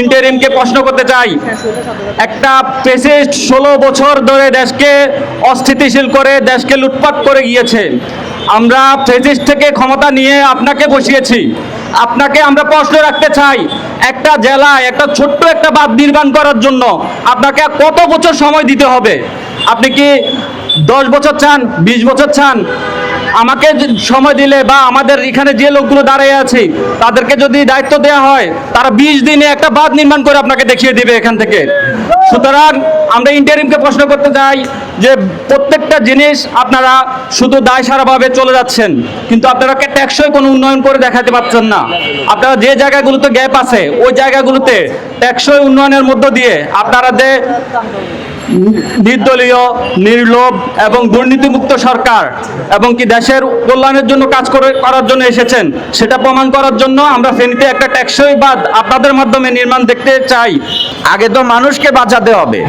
ইন্টারিমকে প্রশ্ন করতে চাই। একটা পেসিস্ট ষোলো বছর ধরে দেশকে অস্থিতিশীল করে, দেশকে লুটপাট করে গিয়েছে। আমরা ফেসিস্ট থেকে ক্ষমতা নিয়ে আপনাকে বসিয়েছি। আপনাকে আমরা প্রশ্ন রাখতে চাই, একটা জেলায় একটা ছোট্ট একটা বাঁধ নির্মাণ করার জন্য আপনাকে কত বছর সময় দিতে হবে? আপনি কি দশ বছর চান, বিশ বছর চান? আমাকে সময় দিলে বা আমাদের এখানে যে লোকগুলো দাঁড়িয়ে আছে, তাদেরকে যদি দায়িত্ব দেওয়া হয়, তারা বিশ দিনে একটা বাঁধ নির্মাণ করে আপনাকে দেখিয়ে দিবে এখান থেকে। সুতরাং আমরা ইন্টারিমকে প্রশ্ন করতে চাই যে, প্রত্যেকটা জিনিস আপনারা শুধু দায় সারাভাবে চলে যাচ্ছেন, কিন্তু আপনারা ট্যাক্সই কোনো উন্নয়ন করে দেখাতে পারছেন না। আপনারা যে জায়গাগুলোতে গ্যাপ আছে, ওই জায়গাগুলোতে ট্যাক্সই উন্নয়নের মধ্য দিয়ে আপনারা যে নির্দলীয়, নির্লোভ এবং দুর্নীতিমুক্ত সরকার এবং কি দেশের কল্যাণের জন্য কাজ করে, করার জন্য এসেছেন, সেটা প্রমাণ করার জন্য আমরা ফেনীতে একটা ট্যাক্সই বাদ আপনাদের মাধ্যমে নির্মাণ দেখতে চাই। আগে তো মানুষকে বাঁচাতে হবে।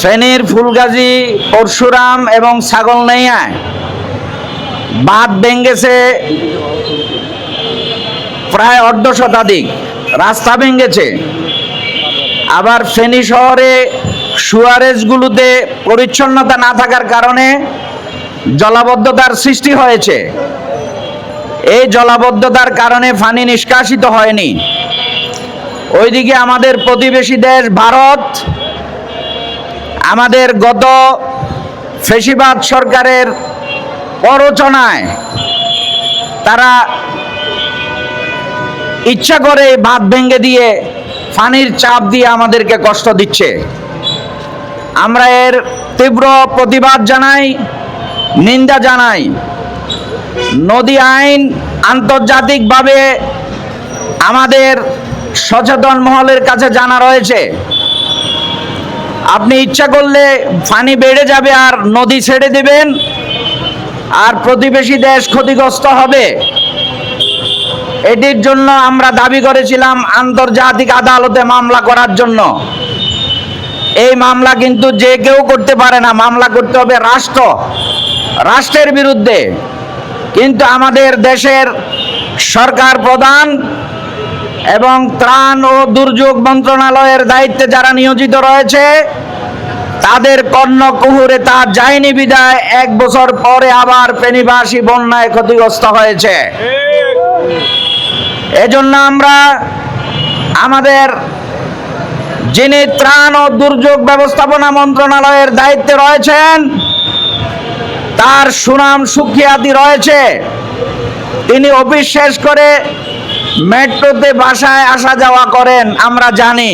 ফেনীর ফুলগাজী, পরশুরাম এবং ছাগল ছাগলনাইয়ায় বাঁধ ভেঙ্গেছে প্রায় অর্ধ শতাধিক, রাস্তা ভেঙ্গেছে আবার ফেনী শহরে সুয়ারেজগুলোতে পরিচ্ছন্নতা না থাকার কারণে জলাবদ্ধতার সৃষ্টি হয়েছে। এই জলাবদ্ধতার কারণে পানি নিষ্কাশিত হয়নি। ওইদিকে আমাদের প্রতিবেশী দেশ ভারত, আমাদের গত ফেসিবাদ সরকারের প্ররোচনায় তারা ইচ্ছা করে বাঁধ ভেঙে দিয়ে পানির চাপ দিয়ে আমাদেরকে কষ্ট দিচ্ছে। আমরা এর তীব্র প্রতিবাদ জানাই, নিন্দা জানাই। নদী আইন আন্তর্জাতিকভাবে আমাদের সচেতন মহলের কাছে জানা রয়েছে। আপনি ইচ্ছা করলে পানি বেড়ে যাবে আর নদী ছেড়ে দিবেন, আর প্রতিবেশী দেশ ক্ষতিগ্রস্ত হবে। এটির জন্য আমরা দাবি করেছিলাম আন্তর্জাতিক আদালতে মামলা করার জন্য। এই মামলা কিন্তু যে কেউ করতে পারে না, মামলা করতে হবে রাষ্ট্র, রাষ্ট্রের বিরুদ্ধে। কিন্তু আমাদের দেশের সরকার প্রধান এবং ত্রাণ ও দুর্যোগ মন্ত্রণালয়ের দায়িত্বে যারা নিয়োজিত রয়েছে, তাদের কর্ণ কুহুরে তা যায়নি বিদায়, এক বছর পরে আবার ফেনীবাসী বন্যায় ক্ষতিগ্রস্ত হয়েছে। এজন্য আমরা আমাদের যিনি ত্রাণ ও দুর্যোগ ব্যবস্থাপনা মন্ত্রণালয়ের দায়িত্বে রয়েছেন, তার সুনাম সুখ্যাতি রয়েছে। তিনি অফিস শেষ করে মেট্রোতে বাসায় আসা যাওয়া করেন, আমরা জানি।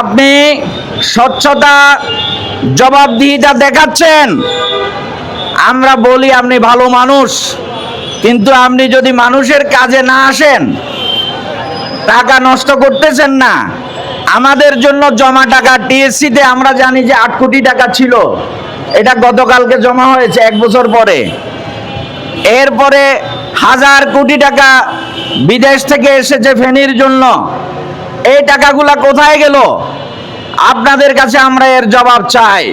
আপনি স্বচ্ছতা জবাবদিহিতা দেখাচ্ছেন, আমরা বলি আপনি ভালো মানুষ। কিন্তু আপনি যদি মানুষের কাজে না আসেন, টাকা নষ্ট করতেছেন না, আমাদের জন্য জমা টাকা টিএসসিতে আমরা জানি যে আট কোটি টাকা ছিল, এটা গতকালকে জমা হয়েছে এক বছর পরে। এরপরে হাজার কোটি টাকা বিদেশ থেকে এসেছে ফেনীর জন্য। এই টাকাগুলা কোথায় গেল? আপনাদের কাছে আমরা এর জবাব চাই।